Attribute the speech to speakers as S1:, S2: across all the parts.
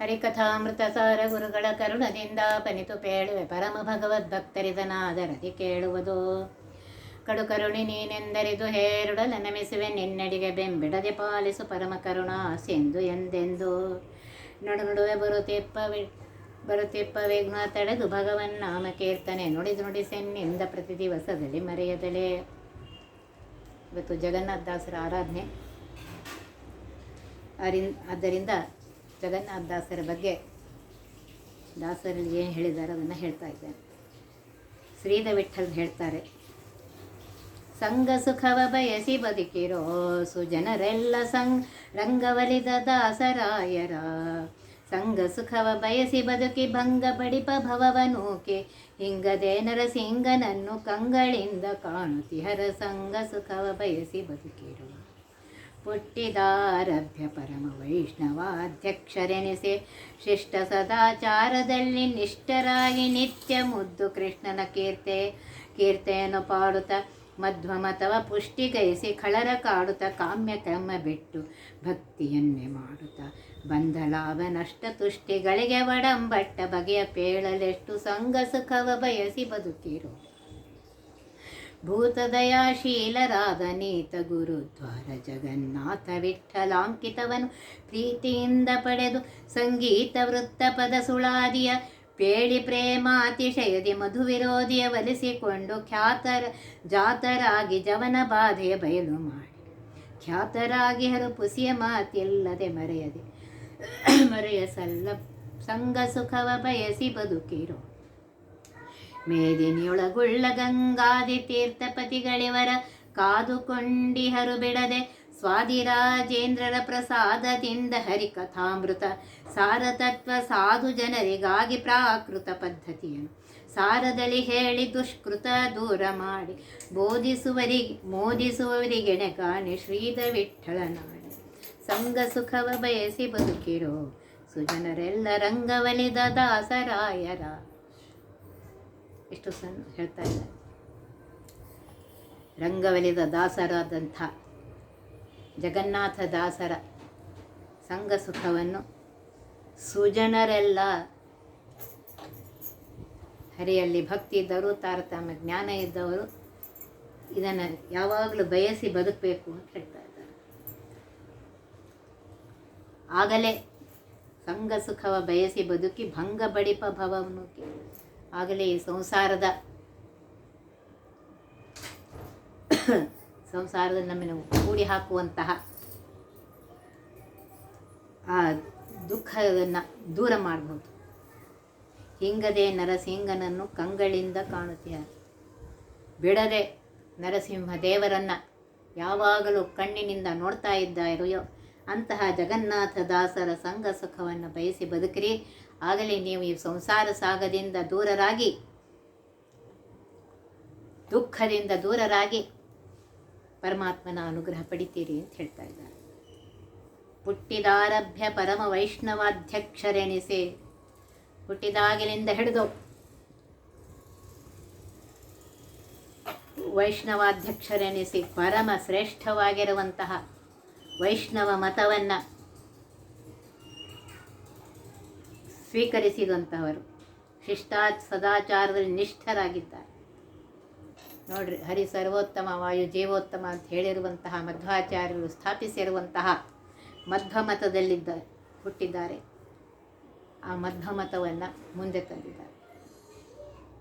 S1: ಹರಿಕಥಾಮೃತ ಸಾರ ಗುರುಗಳ ಕರುಣದಿಂದ ಪನಿತು ಪೇಳುವೆ ಪರಮ ಭಗವದ್ ಭಗವದ್ಭಕ್ತರಿದನಾದರದಿ ಕೇಳುವುದು. ಕಡು ಕರುಣಿ ನೀನೆಂದರಿದು ಹೇರುಡಲ ನಮಿಸುವೆ, ನಿನ್ನಡಿಗೆ ಬೆಂಬಿಡದೆ ಪಾಲಿಸು ಪರಮ ಕರುಣಾಸೆಂದು ಎಂದೆಂದು. ನಡು ನಡುವೆ ಬರುತ್ತಿಪ್ಪ ವಿ- ಬರುತ್ತಿಪ್ಪ ವಿಘ್ನ ತಡೆದು ಭಗವನ್ ನಾಮ ಕೀರ್ತನೆ ನುಡಿದು ನುಡಿಸೆನ್ನಿಂದ ಪ್ರತಿ ದಿವಸದಲ್ಲಿ ಮರೆಯದಲೇ. ಇವತ್ತು ಜಗನ್ನಾಥದಾಸರ ಆರಾಧನೆ. ಅರಿನ್, ಆದ್ದರಿಂದ ಜಗನ್ನಾಥ ದಾಸರ ಬಗ್ಗೆ ದಾಸರಲ್ಲಿ ಏನು ಹೇಳಿದ್ದಾರೆ ಅದನ್ನು ಹೇಳ್ತಾ ಇದ್ದೇನೆ. ಶ್ರೀದ ವಿಠಲ್ ಹೇಳ್ತಾರೆ, ಸಂಘ ಸುಖವ ಬಯಸಿ ಬದುಕಿರೋ ಸುಜನರೆಲ್ಲ ಸಂ ರಂಗವಲಿದ ದಾಸರಾಯರ. ಸಂಘ ಸುಖವ ಬಯಸಿ ಬದುಕಿ ಭಂಗ ಬಡಿಪ ಭವವನೂಕೆ. ಹಿಂಗದೆ ನರಸಿಂಗನನ್ನು ಕಂಗಳಿಂದ ಕಾಣುತ್ತಿಹರ ಸಂಘ ಸುಖವ ಬಯಸಿ ಬದುಕಿರೋ ಹುಟ್ಟಿದಾರಭ್ಯ ಪರಮ ವೈಷ್ಣವಾಧ್ಯಕ್ಷರೆನಿಸಿ ಶಿಷ್ಟ ಸದಾಚಾರದಲ್ಲಿ ನಿಷ್ಠರಾಗಿ ನಿತ್ಯ ಮುದ್ದು ಕೃಷ್ಣನ ಕೀರ್ತೆ, ಕೀರ್ತೆಯನ್ನು ಪಾಡುತ್ತ ಮಧ್ವಮತವ ಪುಷ್ಟಿಗೈಸಿ ಖಳರ ಕಾಡುತ್ತ ಕಾಮ್ಯ ಕರ್ಮ ಬಿಟ್ಟು ಭಕ್ತಿಯನ್ನೇ ಮಾಡುತ್ತ. ಬಂದ ಲಾಭ ನಷ್ಟ ತುಷ್ಟಿಗಳಿಗೆ ಒಡಂಬಟ್ಟ ಬಗೆಯ ಪೇಳಲೆಷ್ಟು ಸಂಘ ಸುಖವ ಬಯಸಿ ಬದುಕಿರು. ಭೂತದಯಾಶೀಲರಾದ ನೀತ ಗುರುದ್ವಾರ ಜಗನ್ನಾಥ ವಿಠಲಾಂಕಿತವನು. ಪ್ರೀತಿಯಿಂದ ಪಡೆದು ಸಂಗೀತ ವೃತ್ತ ಪದ ಸುಳಾದಿಯ ಪೇಳಿ ಪ್ರೇಮಾತಿಶಯದಿ ಮಧು ವಿರೋಧಿಯ ಒಲಿಸಿಕೊಂಡು ಖ್ಯಾತರ ಜಾತರಾಗಿ ಜವನ ಬಾಧೆಯ ಬಯಲು ಮಾಡಿ. ಖ್ಯಾತರಾಗಿ ಹರು ಪುಸಿಯ ಮಾತಿಲ್ಲದೆ ಮರೆಯದೆ. ಮರೆಯಸಲ್ಲ ಸಂಗ ಸುಖವ ಬಯಸಿ ಬದುಕಿರೋ. ಮೇದಿನಿಯೊಳಗುಳ್ಳ ಗಂಗಾದಿ ತೀರ್ಥಪತಿಗಳಿವರ ಕಾದುಕೊಂಡಿಹರು ಬಿಡದೆ ಸ್ವಾದಿರಾಜೇಂದ್ರರ ಪ್ರಸಾದದಿಂದ ಹರಿಕಥಾಮೃತ, ಸಾರತತ್ವ ಸಾಧು ಜನರಿಗಾಗಿ ಪ್ರಾಕೃತ ಪದ್ಧತಿಯನ್ನು ಸಾರದಲ್ಲಿ ಹೇಳಿ ದುಷ್ಕೃತ ದೂರ ಮಾಡಿ ಬೋಧಿಸುವರಿಗೆ ಮೋದಿಸುವವರಿಗೆಣೆ ಕಾಣಿ ಶ್ರೀದ ವಿಠ್ಠಳನಾಡಿ ಸಂಘ ಸುಖವ ಬಯಸಿ ಬದುಕಿರೋ ಸುಜನರೆಲ್ಲ ರಂಗವಲಿದ ದಾಸರಾಯರ ಇಷ್ಟು ಸಣ್ಣ ಹೇಳ್ತಾ ಇದ್ದಾರೆ ರಂಗವಲಿದ ದಾಸರಾದಂಥ ಜಗನ್ನಾಥ ದಾಸರ ಸಂಘ ಸುಖವನ್ನು ಸುಜನರೆಲ್ಲ ಹರಿಯಲ್ಲಿ ಭಕ್ತಿ ಇದ್ದವರು, ತಾರತಮ್ಯ ಜ್ಞಾನ ಇದ್ದವರು, ಇದನ್ನು ಯಾವಾಗಲೂ ಬಯಸಿ ಬದುಕಬೇಕು ಅಂತ ಹೇಳ್ತಾ ಇದ್ದಾರೆ. ಆಗಲೇ ಸಂಘ ಸುಖವ ಬಯಸಿ ಬದುಕಿ ಭಂಗ ಬಡಿಪ ಭವನುಕಿ ಆಗಲೇ ಈ ಸಂಸಾರದ ನಮ್ಮನ್ನು ಕೂಡಿ ಹಾಕುವಂತಹ ಆ ದುಃಖವನ್ನು ದೂರ ಮಾಡ್ಬೋದು. ಹಿಂಗದೆ ನರಸಿಂಹನನ್ನು ಕಂಗಳಿಂದ ಕಾಣುತ್ತೀಯ. ಬಿಡದೆ ನರಸಿಂಹ ದೇವರನ್ನು ಯಾವಾಗಲೂ ಕಣ್ಣಿನಿಂದ ನೋಡ್ತಾ ಇದ್ದಾರೆಯೋ, ಅಂತಹ ಜಗನ್ನಾಥ ದಾಸರ ಸಂಘ ಸುಖವನ್ನು ಬಯಸಿ ಬದುಕಿರಿ. ಆಗಲೇ, ನೀವು ಈ ಸಂಸಾರ ಸಾಗದಿಂದ ದೂರರಾಗಿ, ದುಃಖದಿಂದ ದೂರರಾಗಿ ಪರಮಾತ್ಮನ ಅನುಗ್ರಹ ಪಡಿತೀರಿ ಅಂತ ಹೇಳ್ತಾ ಇದ್ದಾರೆ. ಹುಟ್ಟಿದಾರಭ್ಯ ಪರಮ ವೈಷ್ಣವಾಧ್ಯಕ್ಷರೆನಿಸಿ ಹುಟ್ಟಿದಾಗಲಿಂದ ಹಿಡಿದು ವೈಷ್ಣವಾಧ್ಯಕ್ಷರೆನಿಸಿ ಪರಮ ಶ್ರೇಷ್ಠವಾಗಿರುವಂತಹ ವೈಷ್ಣವ ಮತವನ್ನು ಸ್ವೀಕರಿಸಿದಂಥವರು ಶಿಷ್ಟಾ ಸದಾಚಾರದಲ್ಲಿ ನಿಷ್ಠರಾಗಿದ್ದಾರೆ. ನೋಡ್ರಿ, ಹರಿ ಸರ್ವೋತ್ತಮ ವಾಯು ಜೀವೋತ್ತಮ ಅಂತ ಹೇಳಿರುವಂತಹ ಮಧ್ವಾಚಾರ್ಯರು ಸ್ಥಾಪಿಸಿರುವಂತಹ ಮಧ್ವಮತದಲ್ಲಿದ್ದ ಹುಟ್ಟಿದ್ದಾರೆ. ಆ ಮಧ್ವಮತವನ್ನು ಮುಂದೆ ತಂದಿದ್ದಾರೆ.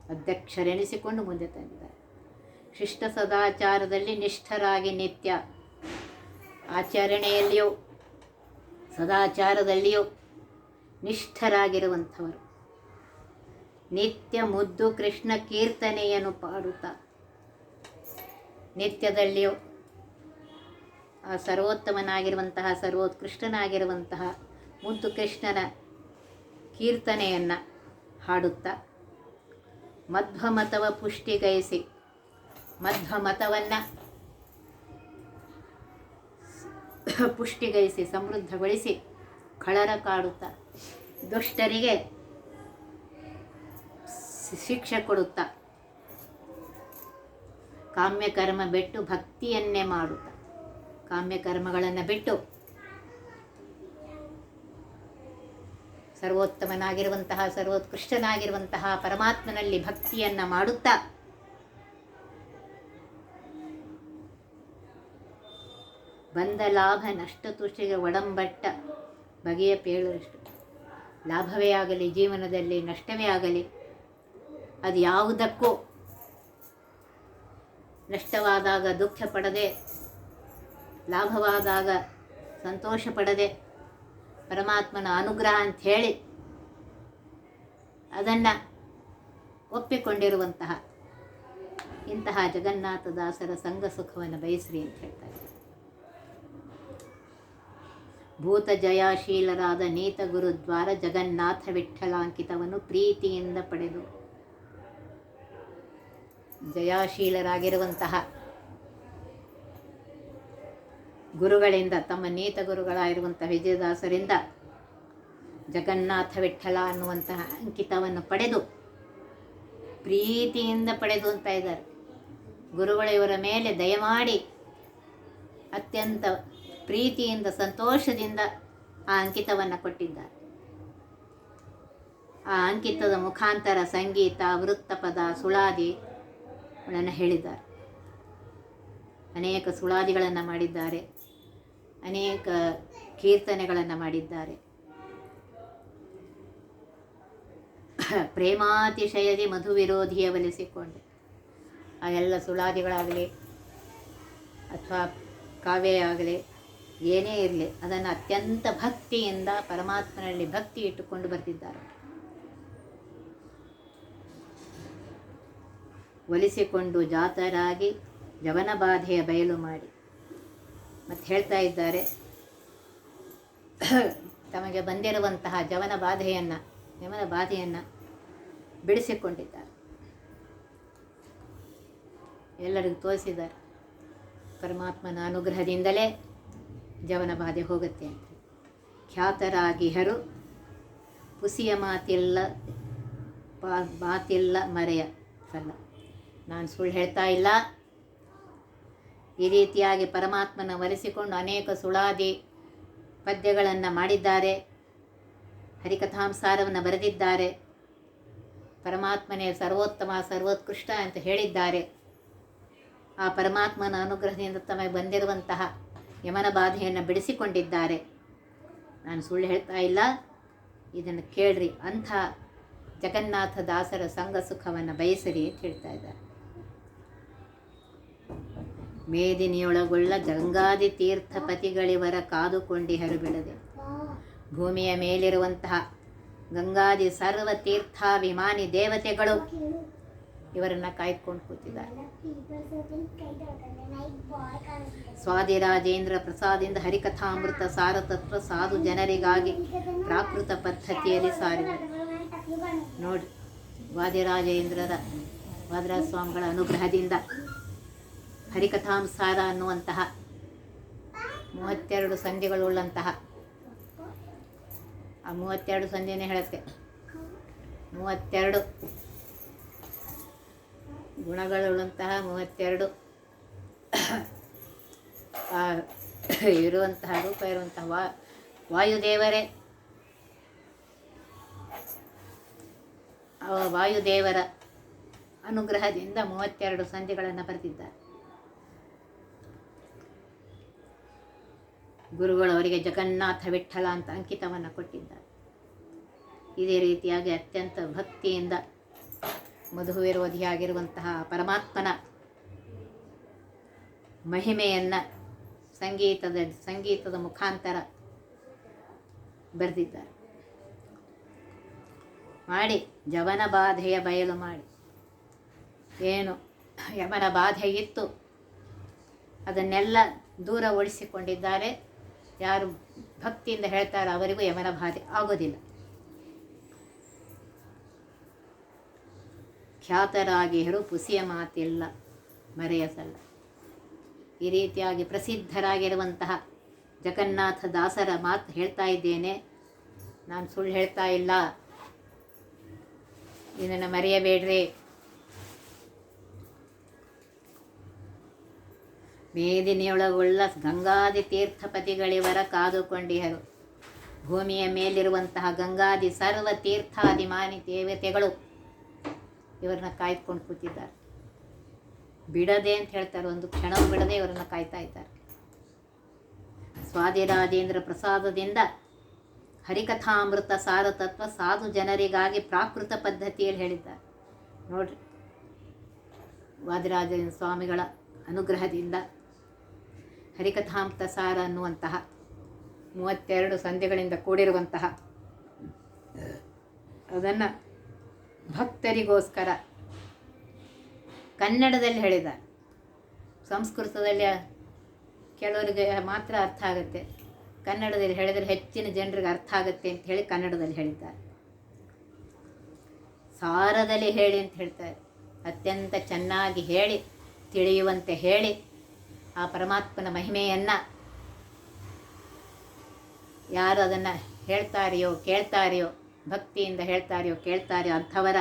S1: ಅಧ್ಯಕ್ಷರೆನಿಸಿಕೊಂಡು ಮುಂದೆ ತಂದಿದ್ದಾರೆ. ಶಿಷ್ಟ ಸದಾಚಾರದಲ್ಲಿ ನಿಷ್ಠರಾಗಿ ನಿತ್ಯ ಆಚರಣೆಯಲ್ಲಿಯೂ, ಸದಾಚಾರದಲ್ಲಿಯೂ ನಿಷ್ಠರಾಗಿರುವಂಥವರು. ನಿತ್ಯ ಮುದ್ದು ಕೃಷ್ಣ ಕೀರ್ತನೆಯನ್ನು ಪಾಡುತ್ತಾ. ನಿತ್ಯದಲ್ಲಿಯೂ ಆ ಸರ್ವೋತ್ತಮನಾಗಿರುವಂತಹ, ಸರ್ವೋತ್ಕೃಷ್ಟನಾಗಿರುವಂತಹ ಮುದ್ದು ಕೃಷ್ಣನ ಕೀರ್ತನೆಯನ್ನು ಹಾಡುತ್ತಾ. ಮಧ್ವಮತವ ಪುಷ್ಟಿಗೈಸಿ ಮಧ್ವಮತವನ್ನು ಪುಷ್ಟಿಗೈಸಿ ಸಮೃದ್ಧಗೊಳಿಸಿ, ಕಳರ ಕಾಡುತ್ತಾ. ದುಷ್ಟರಿಗೆ ಶಿಕ್ಷೆ ಕೊಡುತ್ತಾ, ಕಾಮ್ಯಕರ್ಮ ಬಿಟ್ಟು ಭಕ್ತಿಯನ್ನೇ ಮಾಡುತ್ತಾ, ಕಾಮ್ಯಕರ್ಮಗಳನ್ನು ಬಿಟ್ಟು ಸರ್ವೋತ್ತಮನಾಗಿರುವಂತಹ, ಸರ್ವೋತ್ಕೃಷ್ಟನಾಗಿರುವಂತಹ ಪರಮಾತ್ಮನಲ್ಲಿ ಭಕ್ತಿಯನ್ನು ಮಾಡುತ್ತಾ, ಬಂದ ಲಾಭ ನಷ್ಟ ತುಷ್ಟಿಗೆ ಒಡಂಬಟ್ಟ ಬಗೆಯ ಪೇಳುವಷ್ಟು ಲಾಭವೇ ಆಗಲಿ, ಜೀವನದಲ್ಲಿ ನಷ್ಟವೇ ಆಗಲಿ, ಅದು ಯಾವುದಕ್ಕೂ ನಷ್ಟವಾದಾಗ ದುಃಖ ಪಡದೆ ಲಾಭವಾದಾಗ ಸಂತೋಷ ಪಡದೆ ಪರಮಾತ್ಮನ ಅನುಗ್ರಹ ಅಂತ ಹೇಳಿ ಅದನ್ನು ಒಪ್ಪಿಕೊಂಡಿರುವಂತಹ ಇಂತಹ ಜಗನ್ನಾಥ ದಾಸರ ಸಂಘ ಸುಖವನ್ನು ಬಯಸ್ರಿ ಅಂತ ಹೇಳ್ತಾರೆ. ಭೂತ ಜಯಾಶೀಲರಾದ ನೀತ ಗುರುದ್ವಾರ ಜಗನ್ನಾಥ ವಿಠ್ಠಲಾಂಕಿತವನ್ನು ಪ್ರೀತಿಯಿಂದ ಪಡೆದು. ಜಯಾಶೀಲರಾಗಿರುವಂತಹ ಗುರುಗಳಿಂದ, ತಮ್ಮ ನೀತ ಗುರುಗಳಾಗಿರುವಂಥ ವಿಜಯದಾಸರಿಂದ ಜಗನ್ನಾಥ ವಿಠ್ಠಲ ಅನ್ನುವಂತಹ ಅಂಕಿತವನ್ನು ಪಡೆದು, ಪ್ರೀತಿಯಿಂದ ಪಡೆದು ಅಂತ ಇದ್ದಾರೆ. ಗುರುಗಳು ಇವರ ಮೇಲೆ ದಯಮಾಡಿ ಅತ್ಯಂತ ಪ್ರೀತಿಯಿಂದ, ಸಂತೋಷದಿಂದ ಆ ಅಂಕಿತವನ್ನು ಕೊಟ್ಟಿದ್ದಾರೆ. ಆ ಅಂಕಿತದ ಮುಖಾಂತರ ಸಂಗೀತ, ವೃತ್ತಪದ ಸುಳಾದಿಗಳನ್ನು ಹೇಳಿದ್ದಾರೆ. ಅನೇಕ ಸುಳಾದಿಗಳನ್ನು ಮಾಡಿದ್ದಾರೆ. ಅನೇಕ ಕೀರ್ತನೆಗಳನ್ನು ಮಾಡಿದ್ದಾರೆ. ಪ್ರೇಮಾತಿಶಯದಿ ಮಧು ವಿರೋಧಿಯ ಒಲಿಸಿಕೊಂಡು ಆ ಎಲ್ಲ ಸುಳಾದಿಗಳಾಗಲಿ ಅಥವಾ ಕಾವ್ಯ ಆಗಲಿ ಏನೇ ಇರಲಿ, ಅದನ್ನು ಅತ್ಯಂತ ಭಕ್ತಿಯಿಂದ ಪರಮಾತ್ಮನಲ್ಲಿ ಭಕ್ತಿ ಇಟ್ಟುಕೊಂಡು ಬರ್ತಿದ್ದಾರೆ. ಒಲಿಸಿಕೊಂಡು ಜಾತರಾಗಿ ಜವನ ಬಾಧೆಯ ಬಯಲು ಮಾಡಿ. ಮತ್ತು ಹೇಳ್ತಾ ಇದ್ದಾರೆ, ತಮಗೆ ಬಂದಿರುವಂತಹ ಜವನ ಬಾಧೆಯನ್ನು ಜವನ ಬಾಧೆಯನ್ನು ಬಿಡಿಸಿಕೊಂಡಿದ್ದಾರೆ. ಎಲ್ಲರಿಗೂ ತೋರಿಸಿದ್ದಾರೆ. ಪರಮಾತ್ಮನ ಅನುಗ್ರಹದಿಂದಲೇ ಜವನ ಬಾಧೆ ಹೋಗುತ್ತೆ ಅಂತ. ಖ್ಯಾತರಾಗಿಹರು ಪುಸಿಯ ಮಾತಿಲ್ಲ, ಪಾ, ಮಾತಿಲ್ಲ ಮರೆಯ ಸಲ್ಲ ನಾನು ಸುಳ್ಳು ಹೇಳ್ತಾ ಇಲ್ಲ. ಈ ರೀತಿಯಾಗಿ ಪರಮಾತ್ಮನ ಒರೆಸಿಕೊಂಡು ಅನೇಕ ಸುಳಾದಿ ಪದ್ಯಗಳನ್ನು ಮಾಡಿದ್ದಾರೆ. ಹರಿಕಥಾಂಸಾರವನ್ನು ಬರೆದಿದ್ದಾರೆ. ಪರಮಾತ್ಮನೇ ಸರ್ವೋತ್ತಮ, ಸರ್ವೋತ್ಕೃಷ್ಟ ಅಂತ ಹೇಳಿದ್ದಾರೆ. ಆ ಪರಮಾತ್ಮನ ಅನುಗ್ರಹದಿಂದ ತಮಗೆ ಬಂದಿರುವಂತಹ ಯಮನ ಬಾಧೆಯನ್ನು ಬಿಡಿಸಿಕೊಂಡಿದ್ದಾರೆ. ನಾನು ಸುಳ್ಳು ಹೇಳ್ತಾ ಇಲ್ಲ. ಇದನ್ನು ಕೇಳ್ರಿ. ಅಂಥ ಜಗನ್ನಾಥ ದಾಸರ ಸಂಘ ಸುಖವನ್ನು ಬಯಸಿರಿ ಅಂತ ಹೇಳ್ತಾ ಇದ್ದಾರೆ. ಮೇದಿನಿಯೊಳಗೊಳ್ಳ ಗಂಗಾದಿ ತೀರ್ಥಪತಿಗಳಿವರ ಕಾದುಕೊಂಡಿ ಹರಿಬಿಡದೆ. ಭೂಮಿಯ ಮೇಲಿರುವಂತಹ ಗಂಗಾದಿ ಸರ್ವ ತೀರ್ಥಾಭಿಮಾನಿ ದೇವತೆಗಳು ಇವರನ್ನು ಕಾಯ್ದುಕೊಂಡು ಕೂತಿದ್ದಾರೆ. ಸ್ವಾದಿರಾಜೇಂದ್ರ ಪ್ರಸಾದಿಂದ ಹರಿಕಥಾಮೃತ ಸಾರತತ್ವ ಸಾಧು ಜನರಿಗಾಗಿ ಪ್ರಾಕೃತ ಪದ್ಧತಿಯಲ್ಲಿ ಸಾರಿದೆ. ನೋಡಿ ವಾದಿರಾಜೇಂದ್ರರ ವಾದಿರಾಜ ಸ್ವಾಮಿಗಳ ಅನುಗ್ರಹದಿಂದ ಹರಿಕಥಾಂಸಾರ ಅನ್ನುವಂತಹ ಮೂವತ್ತೆರಡು ಸಂಧಿಗಳುಳ್ಳಂತಹ, ಆ ಮೂವತ್ತೆರಡು ಸಂಧಿನೇ ಹೇಳುತ್ತೆ. ಮೂವತ್ತೆರಡು ಗುಣಗಳುಳ್ಳಂತಹ ಮೂವತ್ತೆರಡು. ಇರುವಂತಹ ರೂಪ ಇರುವಂತಹ ವಾ, ವಾಯುದೇವರೇ. ವಾಯುದೇವರ ಅನುಗ್ರಹದಿಂದ ಮೂವತ್ತೆರಡು ಸಂಧಿಗಳನ್ನು ಬರೆದಿದ್ದಾರೆ. ಗುರುಗಳು ಅವರಿಗೆ ಜಗನ್ನಾಥ ವಿಠ್ಠಲ ಅಂತ ಅಂಕಿತವನ್ನು ಕೊಟ್ಟಿದ್ದಾರೆ. ಇದೇ ರೀತಿಯಾಗಿ ಅತ್ಯಂತ ಭಕ್ತಿಯಿಂದ ಮಧು ವಿರೋಧಿಯಾಗಿರುವಂತಹ ಪರಮಾತ್ಮನ ಮಹಿಮೆಯನ್ನು ಸಂಗೀತದ ಸಂಗೀತದ ಮುಖಾಂತರ ಬರೆದಿದ್ದಾರೆ. ಮಾಡಿ, ಜವನ ಬಾಧೆಯ ಬಯಲು ಮಾಡಿ. ಏನು? ಯಮನ ಬಾಧೆ ಇತ್ತು. ಅದನ್ನೆಲ್ಲ ದೂರ ಉಳಿಸಿಕೊಂಡಿದ್ದಾರೆ ಯಾರು ಭಕ್ತಿಯಿಂದ ಹೇಳ್ತಾರೋ ಅವರಿಗೂ ಯಮನ ಬಾಧೆ ಆಗೋದಿಲ್ಲ. ಖ್ಯಾತರಾಗಿಹರು ಪುಸಿಯ ಮಾತಿಲ್ಲ, ಮರೆಯಸಲ್ಲ. ಈ ರೀತಿಯಾಗಿ ಪ್ರಸಿದ್ಧರಾಗಿರುವಂತಹ ಜಗನ್ನಾಥ ದಾಸರ ಮಾತು ಹೇಳ್ತಾ ಇದ್ದೇನೆ. ನಾನು ಸುಳ್ಳು ಹೇಳ್ತಾ ಇಲ್ಲ. ಇದನ್ನು ಮರೆಯಬೇಡ್ರಿ. ಮೇದಿನಿಯೊಳಗುಳ್ಳ ಗಂಗಾದಿ ತೀರ್ಥಪತಿಗಳಿವರ ಕಾದುಕೊಂಡಿಹರು ಭೂಮಿಯ ಮೇಲಿರುವಂತಹ ಗಂಗಾದಿ ಸರ್ವ ತೀರ್ಥಾದಿಮಾನಿ ದೇವತೆಗಳು ಇವರನ್ನ ಕಾಯ್ದುಕೊಂಡು ಕೂತಿದ್ದಾರೆ. ಬಿಡದೆ ಅಂತ ಹೇಳ್ತಾರೆ ಒಂದು ಕ್ಷಣ ಬಿಡದೆ ಇವರನ್ನು ಕಾಯ್ತಾ ಇದ್ದಾರೆ. ಸ್ವಾದಿರಾಜೇಂದ್ರ ಪ್ರಸಾದದಿಂದ ಹರಿಕಥಾಮೃತ ಸಾರ ತತ್ವ ಸಾಧು ಜನರಿಗಾಗಿ ಪ್ರಾಕೃತ ಪದ್ಧತಿಯಲ್ಲಿ ಹೇಳಿದ್ದಾರೆ. ನೋಡ್ರಿ, ವಾದಿರಾಜೇಂದ್ರ ಸ್ವಾಮಿಗಳ ಅನುಗ್ರಹದಿಂದ ಹರಿಕಥಾಮೃತ ಸಾರ ಅನ್ನುವಂತಹ ಮೂವತ್ತೆರಡು ಸಂಧಿಗಳಿಂದ ಕೂಡಿರುವಂತಹ ಅದನ್ನು ಭಕ್ತರಿಗೋಸ್ಕರ ಕನ್ನಡದಲ್ಲಿ ಹೇಳಿದ. ಸಂಸ್ಕೃತದಲ್ಲಿ ಕೆಲವರಿಗೆ ಮಾತ್ರ ಅರ್ಥ ಆಗುತ್ತೆ. ಕನ್ನಡದಲ್ಲಿ ಹೇಳಿದರೆ ಹೆಚ್ಚಿನ ಜನರಿಗೆ ಅರ್ಥ ಆಗುತ್ತೆ ಅಂತ ಹೇಳಿ ಕನ್ನಡದಲ್ಲಿ ಹೇಳಿದ್ದಾರೆ. ಸಾರದಲ್ಲಿ ಹೇಳಿ ಅಂತ ಹೇಳ್ತಾರೆ. ಅತ್ಯಂತ ಚೆನ್ನಾಗಿ ಹೇಳಿ, ತಿಳಿಯುವಂತೆ ಹೇಳಿ ಆ ಪರಮಾತ್ಮನ ಮಹಿಮೆಯನ್ನು ಯಾರು ಅದನ್ನು ಹೇಳ್ತಾರೆಯೋ, ಕೇಳ್ತಾರೆಯೋ ಭಕ್ತಿಯಿಂದ ಹೇಳ್ತಾರೆಯೋ ಕೇಳ್ತಾರೆಯೋ ಅಂಥವರ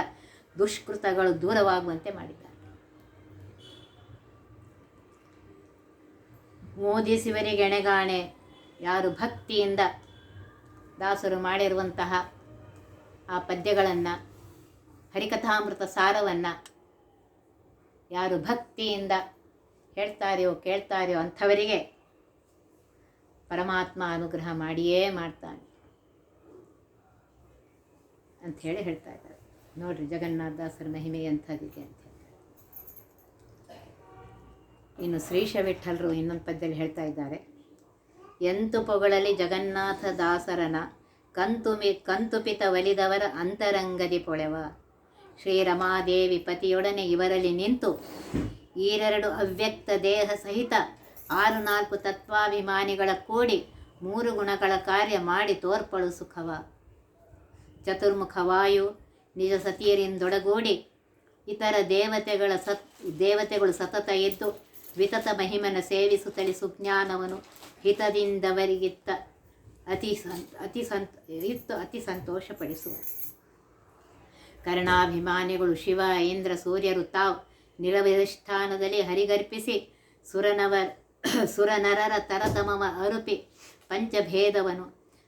S1: ದುಷ್ಕೃತಗಳು ದೂರವಾಗುವಂತೆ ಮಾಡಿದ್ದಾರೆ. ಮೋದಿಸಿವರಿಗೆಣೆಗಾಣೆ ಯಾರು ಭಕ್ತಿಯಿಂದ ದಾಸರು ಮಾಡಿರುವಂತಹ ಆ ಪದ್ಯಗಳನ್ನು, ಹರಿಕಥಾಮೃತ ಸಾರವನ್ನು ಯಾರು ಭಕ್ತಿಯಿಂದ ಹೇಳ್ತಾರೆಯೋ ಕೇಳ್ತಾರೆಯೋ ಅಂಥವರಿಗೆ ಪರಮಾತ್ಮ ಅನುಗ್ರಹ ಮಾಡಿಯೇ ಮಾಡ್ತಾನೆ. ಅಂಥೇಳಿ ಹೇಳ್ತಾ ಇದ್ದಾರೆ. ನೋಡ್ರಿ ಜಗನ್ನಾಥದಾಸರ ಮಹಿಮೆ ಎಂಥದ್ದಿದೆ ಅಂತ ಹೇಳಿ. ಇನ್ನು ಶ್ರೀಶ ವಿಠಲರು ಇನ್ನೊಂದು ಪದ್ಯದಲ್ಲಿ ಹೇಳ್ತಾ ಇದ್ದಾರೆ. ಎಂತು ಪೊಗಳಲ್ಲಿ ಜಗನ್ನಾಥ ದಾಸರನ ಕಂತುಮಿ ಕಂತುಪಿತ ಒಲಿದವರ ಅಂತರಂಗದಿ ಪೊಳೆವ. ಶ್ರೀರಮಾದೇವಿ ಪತಿಯೊಡನೆ ಇವರಲ್ಲಿ ನಿಂತು ಈರೆರಡು ಅವ್ಯಕ್ತ ದೇಹ ಸಹಿತ ಆರು ನಾಲ್ಕು ತತ್ವಾಭಿಮಾನಿಗಳ ಕೂಡಿ ಮೂರು ಗುಣಗಳ ಕಾರ್ಯ ಮಾಡಿ ತೋರ್ಪಳು ಸುಖವ. ಚತುರ್ಮುಖ ವಾಯು ನಿಜ ಸತಿಯರಿಂದೊಡಗೂಡಿ ಇತರ ದೇವತೆಗಳ ಸತ್, ದೇವತೆಗಳು ಸತತ ಎದ್ದು ವಿತತ ಮಹಿಮನ ಸೇವಿಸುತ್ತಳಿ ಸುಜ್ಞಾನವನು ಹಿತದಿಂದವರಿಗಿತ್ತ ಅತಿ ಸಂತ ಅತಿ ಸಂತ, ಇತ್ತು ಅತಿ ಸಂತೋಷಪಡಿಸುವ ಕರ್ಣಾಭಿಮಾನಿಗಳು ಶಿವ, ಇಂದ್ರ, ಸೂರ್ಯರು ತಾವು ನಿರವಧಿಷ್ಠಾನದಲ್ಲಿ ಹರಿಗರ್ಪಿಸಿ ಸುರನವ ಸುರನರರ ತರತಮವ ಅರುಪಿ ಪಂಚಭೇದವನು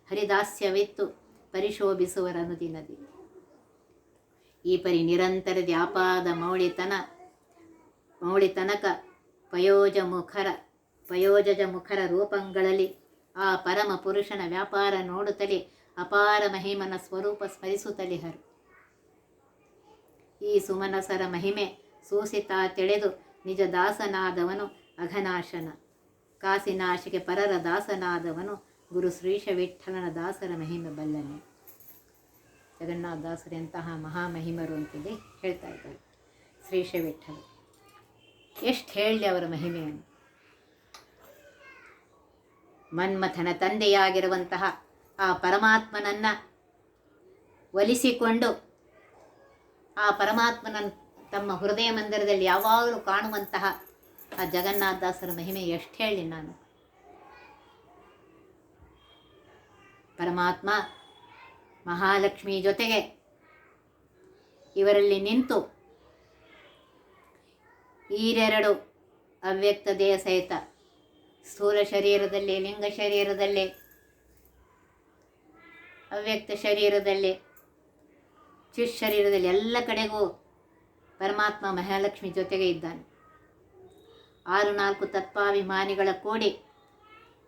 S1: ಹರಿದಾಸ್ಯವಿತ್ತು. ಪರಿಶೋಭಿಸುವರನು ದಿನದಿ. ಈ ಪರಿ ನಿರಂತರ ವ್ಯಾಪಾದ ಮೌಳಿತನ, ಮೌಳಿತನಕ ಪಯೋಜ ಮುಖರ ಪಯೋಜಜ ಮುಖರ ರೂಪಗಳಲ್ಲಿ ಆ ಪರಮ ಪುರುಷನ ವ್ಯಾಪಾರ ನೋಡುತ್ತಲೇ ಅಪಾರ ಮಹಿಮನ ಸ್ವರೂಪ ಸ್ಮರಿಸುತ್ತಲೇ ಹರು ಈ ಸುಮನಸರ ಮಹಿಮೆ ಸೂಸಿತ ತಿಳಿದು ನಿಜ ದಾಸನಾದವನು ಅಘನಾಶನ, ಕಾಸಿನಾಶಿಗೆ ಪರರ ದಾಸನಾದವನು ಗುರು ಶ್ರೀಶ ವಿಠಲನ ದಾಸರ ಮಹಿಮೆ ಬಲ್ಲನೆ. ಜಗನ್ನಾಥ ದಾಸರೆಂತಹ ಮಹಾಮಹಿಮರು ಅಂತೇಳಿ ಹೇಳ್ತಾ ಇದ್ದಾರೆ ಶ್ರೀಶ ವಿಠಲ ಎಷ್ಟು ಹೇಳಲಿ ಅವರ ಮಹಿಮೆಯನ್ನು. ಮನ್ಮಥನ ತಂದೆಯಾಗಿರುವಂತಹ ಆ ಪರಮಾತ್ಮನನ್ನು ಒಲಿಸಿಕೊಂಡು ಆ ಪರಮಾತ್ಮನ ತಮ್ಮ ಹೃದಯ ಮಂದಿರದಲ್ಲಿ ಯಾವಾಗಲೂ ಕಾಣುವಂತಹ ಆ ಜಗನ್ನಾಥದಾಸರ ಮಹಿಮೆ ಎಷ್ಟು ಹೇಳಿ ನಾನು. ಪರಮಾತ್ಮ ಮಹಾಲಕ್ಷ್ಮಿ ಜೊತೆಗೆ ಇವರಲ್ಲಿ ನಿಂತು ಈರೆರಡು ಅವ್ಯಕ್ತ ದೇಹ ಸಹಿತ ಸ್ಥೂಲ ಶರೀರದಲ್ಲಿ, ಲಿಂಗ ಶರೀರದಲ್ಲಿ, ಅವ್ಯಕ್ತ ಶರೀರದಲ್ಲಿ ಚಿತ್ ಶರೀರದಲ್ಲಿ ಎಲ್ಲ ಕಡೆಗೂ ಪರಮಾತ್ಮ ಮಹಾಲಕ್ಷ್ಮಿ ಜೊತೆಗೆ ಇದ್ದಾನೆ. ಆರು ನಾಲ್ಕು ತತ್ವಾಭಿಮಾನಿಗಳ ಕೂಡಿ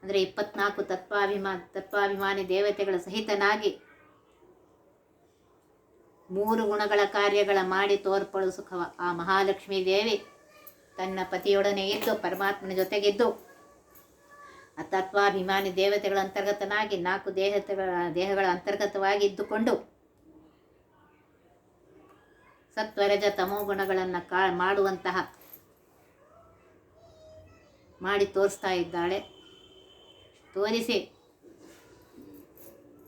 S1: ಅಂದರೆ ಇಪ್ಪತ್ನಾಲ್ಕು ತತ್ವಾಭಿಮಾ, ತತ್ವಾಭಿಮಾನಿ ದೇವತೆಗಳ ಸಹಿತನಾಗಿ ಮೂರು ಗುಣಗಳ ಕಾರ್ಯಗಳ ಮಾಡಿ ತೋರ್ಪಳು ಸುಖವ. ಆ ಮಹಾಲಕ್ಷ್ಮೀ ದೇವಿ ತನ್ನ ಪತಿಯೊಡನೆ ಇದ್ದು, ಪರಮಾತ್ಮನ ಜೊತೆಗಿದ್ದು, ಆ ತತ್ವಾಭಿಮಾನಿ ದೇವತೆಗಳ ಅಂತರ್ಗತನಾಗಿ, ನಾಲ್ಕು ದೇಹತೆಗಳ, ದೇಹಗಳ ಅಂತರ್ಗತವಾಗಿ ಇದ್ದುಕೊಂಡು ಸತ್ವರಜ ತಮೋ ಗುಣಗಳನ್ನು ಕಾ, ಮಾಡುವಂತಹ, ಮಾಡಿ ತೋರಿಸ್ತಾ ಇದ್ದಾಳೆ. ತೋರಿಸಿ.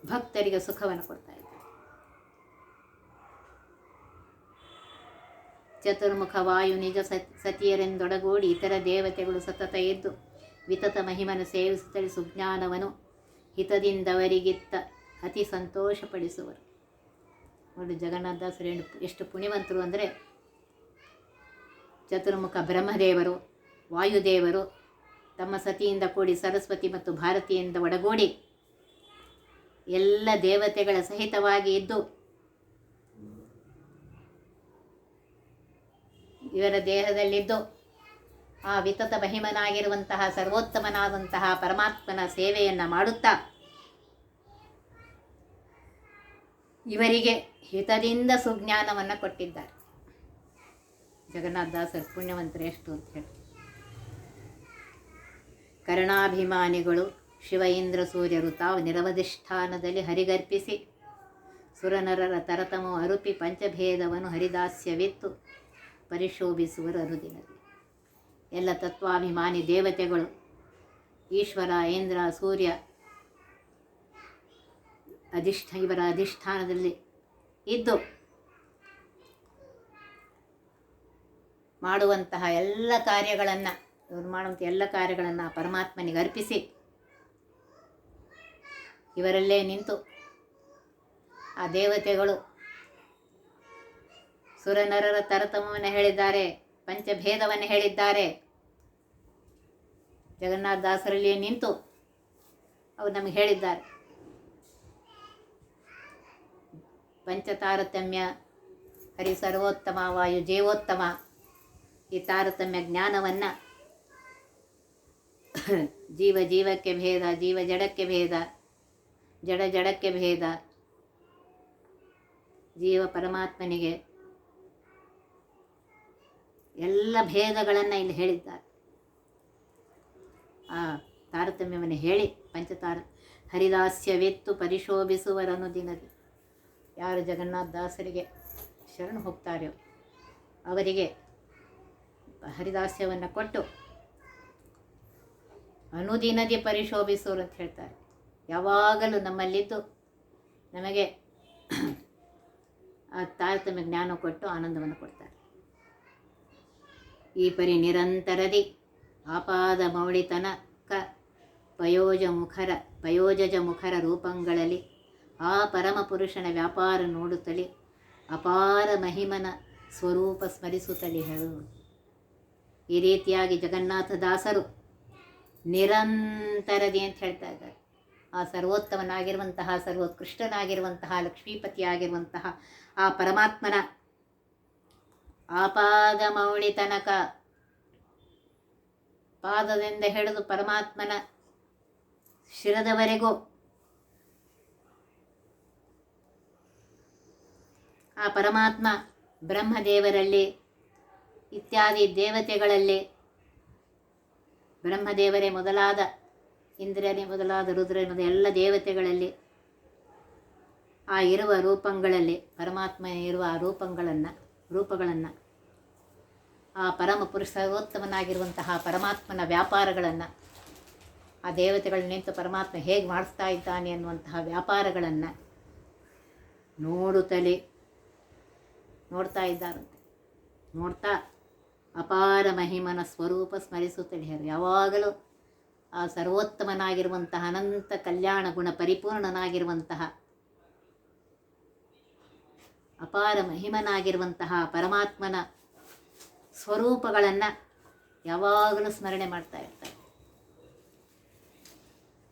S1: ಭಕ್ತರಿಗೆ ಸುಖವನ್ನು ಕೊಡ್ತಾ ಇದ್ದಾರೆ. ಚತುರ್ಮುಖ ವಾಯು ನಿಜ ಸತ್ ಸತಿಯರೆಂದೊಡಗೂಡಿ ಇತರ ದೇವತೆಗಳು ಸತತ ಎದ್ದು ವಿತತ ಮಹಿಮನು ಸೇವಿಸುತ್ತಲೇ ಸುಜ್ಞಾನವನು ಹಿತದಿಂದವರಿಗಿತ್ತ ಅತಿ ಸಂತೋಷಪಡಿಸುವರು. ನೋಡಿ ಜಗನ್ನಾಥದಾಸರು ಎಷ್ಟು ಪುಣ್ಯವಂತರು ಅಂದರೆ, ಚತುರ್ಮುಖ ಬ್ರಹ್ಮದೇವರು, ವಾಯುದೇವರು ತಮ್ಮ ಸತಿಯಿಂದ ಕೂಡಿ ಸರಸ್ವತಿ ಮತ್ತು ಭಾರತಿಯಿಂದ ಒಡಗೂಡಿ ಎಲ್ಲ ದೇವತೆಗಳ ಸಹಿತವಾಗಿ ಇದ್ದು ಇವರ ದೇಹದಲ್ಲಿದ್ದು ಆ ವಿತತ ಮಹಿಮನಾಗಿರುವಂತಹ ಸರ್ವೋತ್ತಮನಾದಂತಹ ಪರಮಾತ್ಮನ ಸೇವೆಯನ್ನು ಮಾಡುತ್ತಾ ಇವರಿಗೆ ಹಿತದಿಂದ ಸುಜ್ಞಾನವನ್ನು ಕೊಟ್ಟಿದ್ದಾರೆ. ಜಗನ್ನಾಥದಾಸರು ಪುಣ್ಯವಂತರು ಎಷ್ಟು ಅಂತ ಹೇಳಿ. ಕರ್ಣಾಭಿಮಾನಿಗಳು ಶಿವ ಇಂದ್ರ ಸೂರ್ಯರು ತಾವು ನಿರವಧಿಷ್ಠಾನದಲ್ಲಿ ಹರಿಗರ್ಪಿಸಿ. ಸುರನರರ ತರತಮ ಅರುಪಿ ಪಂಚಭೇದವನ್ನು ಹರಿದಾಸ್ಯವಿತ್ತು. ಪರಿಶೋಭಿಸುವರು ಅನುದಿನದಲ್ಲಿ. ಎಲ್ಲ ತತ್ವಾಭಿಮಾನಿ ದೇವತೆಗಳು. ಈಶ್ವರ ಇಂದ್ರ ಸೂರ್ಯ ಅಧಿಷ್ಠ, ಇವರ ಅಧಿಷ್ಠಾನದಲ್ಲಿ ಇದ್ದು ಮಾಡುವಂತಹ ಎಲ್ಲ ಕಾರ್ಯಗಳನ್ನು ಇವರು ಮಾಡುವಂಥ ಎಲ್ಲ ಕಾರ್ಯಗಳನ್ನು ಪರಮಾತ್ಮನಿಗೆ ಅರ್ಪಿಸಿ ಇವರಲ್ಲೇ ನಿಂತು ಆ ದೇವತೆಗಳು ಸುರನರರ ತರತಮವನ್ನು ಹೇಳಿದ್ದಾರೆ, ಪಂಚಭೇದವನ್ನು ಹೇಳಿದ್ದಾರೆ. ಜಗನ್ನಾಥ ದಾಸರಲ್ಲಿಯೇ ನಿಂತು ಅವರು ನಮಗೆ ಹೇಳಿದ್ದಾರೆ. ಪಂಚತಾರತಮ್ಯ ಹರಿ ಸರ್ವೋತ್ತಮ ವಾಯು ಜೀವೋತ್ತಮ ಈ ತಾರತಮ್ಯ ಜ್ಞಾನವನ್ನು ಜೀವ ಜೀವಕ್ಕೆ ಭೇದ, ಜೀವ ಜಡಕ್ಕೆ ಭೇದ, ಜಡ ಜಡಕ್ಕೆ ಭೇದ. ಜೀವ ಪರಮಾತ್ಮನಿಗೆ ಎಲ್ಲ ಭೇದಗಳನ್ನು ಇಲ್ಲಿ ಹೇಳಿದ್ದಾರೆ. ಆ ತಾರತಮ್ಯವನ್ನು ಹೇಳಿ, ಪಂಚತಾರ ಹರಿದಾಸ್ಯವೆತ್ತು ಪರಿಶೋಭಿಸುವರನು ದಿನದಿ. ಯಾರು ಜಗನ್ನಾಥ ದಾಸರಿಗೆ ಶರಣು ಹೋಗ್ತಾರೋ ಅವರಿಗೆ ಹರಿದಾಸ್ಯವನ್ನು ಕೊಟ್ಟು ಅನುದಿನದಿ ಪರಿಶೋಭಿಸೋರು ಅಂತ ಹೇಳ್ತಾರೆ. ಯಾವಾಗಲೂ ನಮ್ಮಲ್ಲಿದ್ದು ನಮಗೆ ಆ ತಾರತಮ್ಯ ಜ್ಞಾನ ಕೊಟ್ಟು ಆನಂದವನ್ನು ಕೊಡ್ತಾರೆ. ಈ ಪರಿ ನಿರಂತರದಿ ಆಪಾದ ಮೌಳಿತನಕ ಪಯೋಜ ಮುಖರ ಪಯೋಜಜ ಮುಖರ ರೂಪಗಳಲ್ಲಿ ಆ ಪರಮ ಪುರುಷನ ವ್ಯಾಪಾರ ನೋಡುತ್ತಲೇ ಅಪಾರ ಮಹಿಮನ ಸ್ವರೂಪ ಸ್ಮರಿಸುತ್ತಲೇ ಹೇಳು. ಈ ರೀತಿಯಾಗಿ ಜಗನ್ನಾಥ ದಾಸರು ನಿರಂತರದಿ ಅಂತ ಹೇಳ್ತಾ ಇದ್ದಾರೆ. ಆ ಸರ್ವೋತ್ತಮನಾಗಿರುವಂತಹ, ಸರ್ವೋತ್ಕೃಷ್ಟನಾಗಿರುವಂತಹ, ಲಕ್ಷ್ಮೀಪತಿಯಾಗಿರುವಂತಹ ಆ ಪರಮಾತ್ಮನ ಆಪಾದ ಮೌಳಿ ತನಕ ಪಾದದಿಂದ ಹಿಡಿದು ಪರಮಾತ್ಮನ ಶಿರದವರೆಗೂ ಆ ಪರಮಾತ್ಮ ಬ್ರಹ್ಮದೇವರಲ್ಲಿ ಇತ್ಯಾದಿ ದೇವತೆಗಳಲ್ಲಿ ಬ್ರಹ್ಮದೇವರೇ ಮೊದಲಾದ ಇಂದ್ರನೇ ಮೊದಲಾದ ರುದ್ರನೇ ಎಲ್ಲ ದೇವತೆಗಳಲ್ಲಿ ಆ ಇರುವ ರೂಪಗಳಲ್ಲಿ, ಪರಮಾತ್ಮ ಇರುವ ಆ ರೂಪಗಳನ್ನು ರೂಪಗಳನ್ನು, ಆ ಪರಮ ಪುರುಷ ಸರ್ವೋತ್ತಮನಾಗಿರುವಂತಹ ಪರಮಾತ್ಮನ ವ್ಯಾಪಾರಗಳನ್ನು, ಆ ದೇವತೆಗಳು ನಿಂತು ಪರಮಾತ್ಮ ಹೇಗೆ ಮಾಡಿಸ್ತಾ ಇದ್ದಾನೆ ಅನ್ನುವಂತಹ ವ್ಯಾಪಾರಗಳನ್ನು ನೋಡುತ್ತಲೇ ನೋಡ್ತಾ ಇದ್ದಾರಂತೆ. ನೋಡ್ತಾ ಅಪಾರ ಮಹಿಮನ ಸ್ವರೂಪ ಸ್ಮರಿಸುತ್ತಲೇ ಹೇಳಿ ಯಾವಾಗಲೂ ಆ ಸರ್ವೋತ್ತಮನಾಗಿರುವಂತಹ ಅನಂತ ಕಲ್ಯಾಣ ಗುಣ ಪರಿಪೂರ್ಣನಾಗಿರುವಂತಹ, ಅಪಾರ ಮಹಿಮನಾಗಿರುವಂತಹ ಪರಮಾತ್ಮನ ಸ್ವರೂಪಗಳನ್ನು ಯಾವಾಗಲೂ ಸ್ಮರಣೆ ಮಾಡ್ತಾ ಇರ್ತಾರೆ.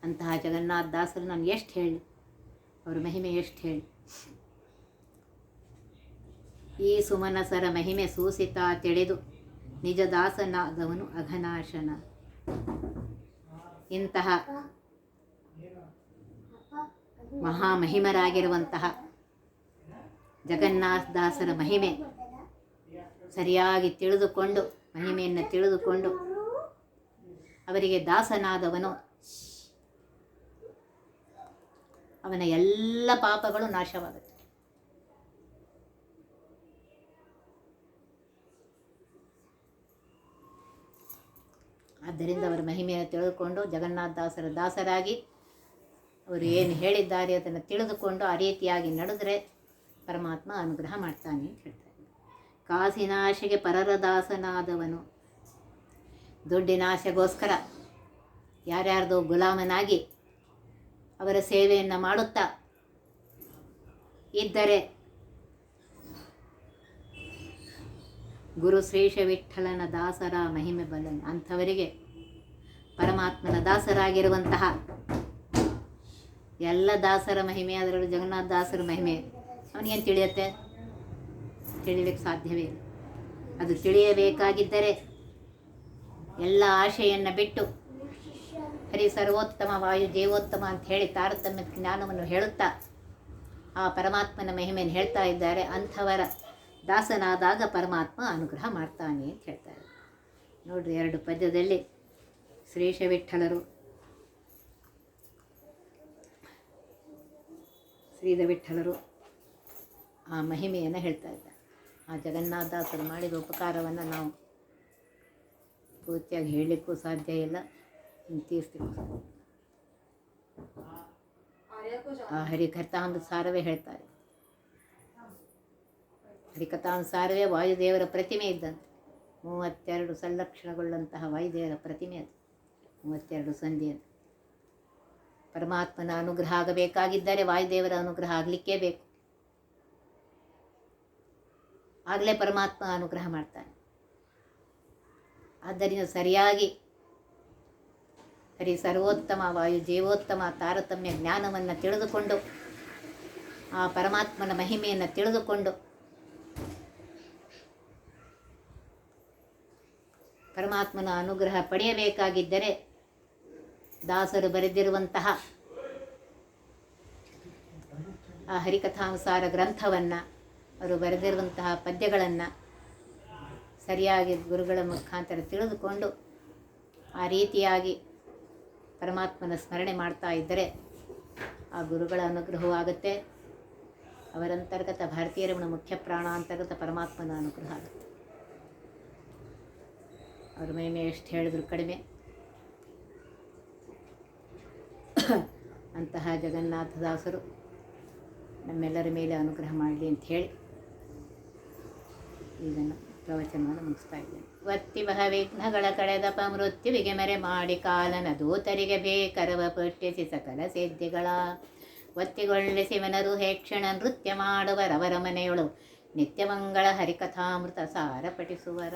S1: ಅಂತಹ ಜಗನ್ನಾಥ ದಾಸರು ನಾನು ಎಷ್ಟು ಹೇಳಿ, ಅವರ ಮಹಿಮೆ ಎಷ್ಟು ಹೇಳಿ. ಈ ಸುಮನಸರ ಮಹಿಮೆ ಸೂಸಿತ ತಿಳಿದು ನಿಜ ದಾಸನಾದವನು ಅಘನಾಶನ. ಇಂತಹ ಮಹಾಮಹಿಮರಾಗಿರುವಂತಹ ಜಗನ್ನಾಥ ದಾಸರ ಮಹಿಮೆ ಸರಿಯಾಗಿ ತಿಳಿದುಕೊಂಡು, ಮಹಿಮೆಯನ್ನು ತಿಳಿದುಕೊಂಡು ಅವರಿಗೆ ದಾಸನಾದವನು. ಅವನ ಎಲ್ಲ ಪಾಪಗಳು ನಾಶವಾಗುತ್ತೆ. ಆದ್ದರಿಂದ ಅವರ ಮಹಿಮೆಯನ್ನು ತಿಳಿದುಕೊಂಡು ಜಗನ್ನಾಥ ದಾಸರ ದಾಸರಾಗಿ ಅವರು ಏನು ಹೇಳಿದ್ದಾರೆ ಅದನ್ನು ತಿಳಿದುಕೊಂಡು ಆ ರೀತಿಯಾಗಿ ನಡೆದರೆ ಪರಮಾತ್ಮ ಅನುಗ್ರಹ ಮಾಡ್ತಾನೆ ಅಂತ ಹೇಳ್ತಾರೆ. ಕಾಸಿನಾಶೆಗೆ ಪರರ ದಾಸನಾದವನು ದುಡ್ಡಿನಾಶೆಗೋಸ್ಕರ ಯಾರ್ಯಾರ್ದೋ ಗುಲಾಮನಾಗಿ ಅವರ ಸೇವೆಯನ್ನು ಮಾಡುತ್ತಾ ಇದ್ದರೆ ಗುರು ಶ್ರೀಷ ವಿಠಲನ ದಾಸರ ಮಹಿಮೆ ಬಲ್ಲನು. ಅಂಥವರಿಗೆ ಪರಮಾತ್ಮನ ದಾಸರಾಗಿರುವಂತಹ ಎಲ್ಲ ದಾಸರ ಮಹಿಮೆ, ಅದರಲ್ಲೂ ಜಗನ್ನಾಥ ದಾಸರ ಮಹಿಮೆ. ಅವನಿಗೇನು ತಿಳಿಯತ್ತೆ? ತಿಳಿಲಿಕ್ಕೆ ಸಾಧ್ಯವೇ ಅದು ತಿಳಿಯಬೇಕಾಗಿದ್ದರೆ ಎಲ್ಲ ಆಶೆಯನ್ನು ಬಿಟ್ಟು ಹರಿ ಸರ್ವೋತ್ತಮ ವಾಯು ದೇವೋತ್ತಮ ಅಂತ ಹೇಳಿ ತಾರತಮ್ಯ ಜ್ಞಾನವನ್ನು ಹೇಳುತ್ತಾ ಆ ಪರಮಾತ್ಮನ ಮಹಿಮೆಯನ್ನು ಹೇಳ್ತಾ ಇದ್ದಾರೆ. ಅಂಥವರ ದಾಸನಾದಾಗ ಪರಮಾತ್ಮ ಅನುಗ್ರಹ ಮಾಡ್ತಾನೆ ಅಂತ ಹೇಳ್ತಾರೆ ನೋಡ್ರಿ ಎರಡು ಪದ್ಯದಲ್ಲಿ ಶ್ರೀಶ ವಿಠಲರು ಶ್ರೀಧ ವಿಠಲರು ಆ ಮಹಿಮೆಯನ್ನು ಹೇಳ್ತಾ ಇದ್ದಾರೆ. ಆ ಜಗನ್ನಾಥಾಸರು ಮಾಡಿದ ಉಪಕಾರವನ್ನು ನಾವು ಪೂರ್ತಿಯಾಗಿ ಹೇಳಲಿಕ್ಕೂ ಸಾಧ್ಯ ಇಲ್ಲ. ತೀರಿಸ್ಲಿಕ್ಕೂ ಆ ಹರಿಕಥಾನುಸಾರವೇ ಹೇಳ್ತಾರೆ. ಹರಿಕಥಾನುಸಾರವೇ ವಾಯುದೇವರ ಪ್ರತಿಮೆ ಇದ್ದಂತೆ. ಮೂವತ್ತೆರಡು ಸಂಲಕ್ಷಣಗೊಳ್ಳಂತಹ ವಾಯುದೇವರ ಪ್ರತಿಮೆ ಅದು. ಮೂವತ್ತೆರಡು ಅದು ಪರಮಾತ್ಮನ ಅನುಗ್ರಹ ಆಗಬೇಕಾಗಿದ್ದರೆ ವಾಯುದೇವರ ಅನುಗ್ರಹ ಆಗಲಿಕ್ಕೇ ಬೇಕು. ಆಗಲೇ ಪರಮಾತ್ಮ ಅನುಗ್ರಹ ಮಾಡ್ತಾನೆ. ಆದ್ದರಿಂದ ಸರಿಯಾಗಿ ಸರಿ, ಸರ್ವೋತ್ತಮ ವಾಯು ಜೀವೋತ್ತಮ ತಾರತಮ್ಯ ಜ್ಞಾನವನ್ನು ತಿಳಿದುಕೊಂಡು, ಆ ಪರಮಾತ್ಮನ ಮಹಿಮೆಯನ್ನು ತಿಳಿದುಕೊಂಡು, ಪರಮಾತ್ಮನ ಅನುಗ್ರಹ ಪಡೆಯಬೇಕಾಗಿದ್ದರೆ ದಾಸರು ಬರೆದಿರುವಂತಹ ಆ ಹರಿಕಥಾನುಸಾರ ಗ್ರಂಥವನ್ನು, ಅವರು ಬರೆದಿರುವಂತಹ ಪದ್ಯಗಳನ್ನು ಸರಿಯಾಗಿ ಗುರುಗಳ ಮುಖಾಂತರ ತಿಳಿದುಕೊಂಡು ಆ ರೀತಿಯಾಗಿ ಪರಮಾತ್ಮನ ಸ್ಮರಣೆ ಮಾಡ್ತಾ ಇದ್ದರೆ ಆ ಗುರುಗಳ ಅನುಗ್ರಹವೂ ಆಗುತ್ತೆ. ಅವರಂತರ್ಗತ ಭಾರತೀಯ ಮುಖ್ಯ ಪ್ರಾಣ ಅಂತರ್ಗತ ಪರಮಾತ್ಮನ ಅನುಗ್ರಹ ಆಗುತ್ತೆ. ಅವ್ರ ಮಹಿಮೆ ಎಷ್ಟು ಹೇಳಿದ್ರು ಕಡಿಮೆ. ಅಂತಹ ಜಗನ್ನಾಥದಾಸರು ನಮ್ಮೆಲ್ಲರ ಮೇಲೆ ಅನುಗ್ರಹ ಮಾಡಲಿ ಹೇಳಿ ಇದನ್ನು ಪ್ರವಚನವನ್ನು ಮುಗಿಸ್ತಾ ಇದ್ದೇನೆ. ಒತ್ತಿ ಬಹ ವಿಘ್ನಗಳ ಕಳೆದಪ ಮೃತ್ಯುವಿಗೆ ಮರೆ ಮಾಡಿ ಕಾಲನ ದೂತರಿಗೆ ಬೇಕರವ ಪಠ್ಯಸಿ ಸಕಲ ಸಿದ್ಧಿಗಳ. ಒತ್ತಿಗೊಳ್ಳಿಸಿವನರು ಹೇಕ್ಷಣ ನೃತ್ಯ ಮಾಡುವರವರ ಮನೆಯೊಳು ನಿತ್ಯಮಂಗಳ ಹರಿಕಥಾಮೃತ ಸಾರ ಪಠಿಸುವರ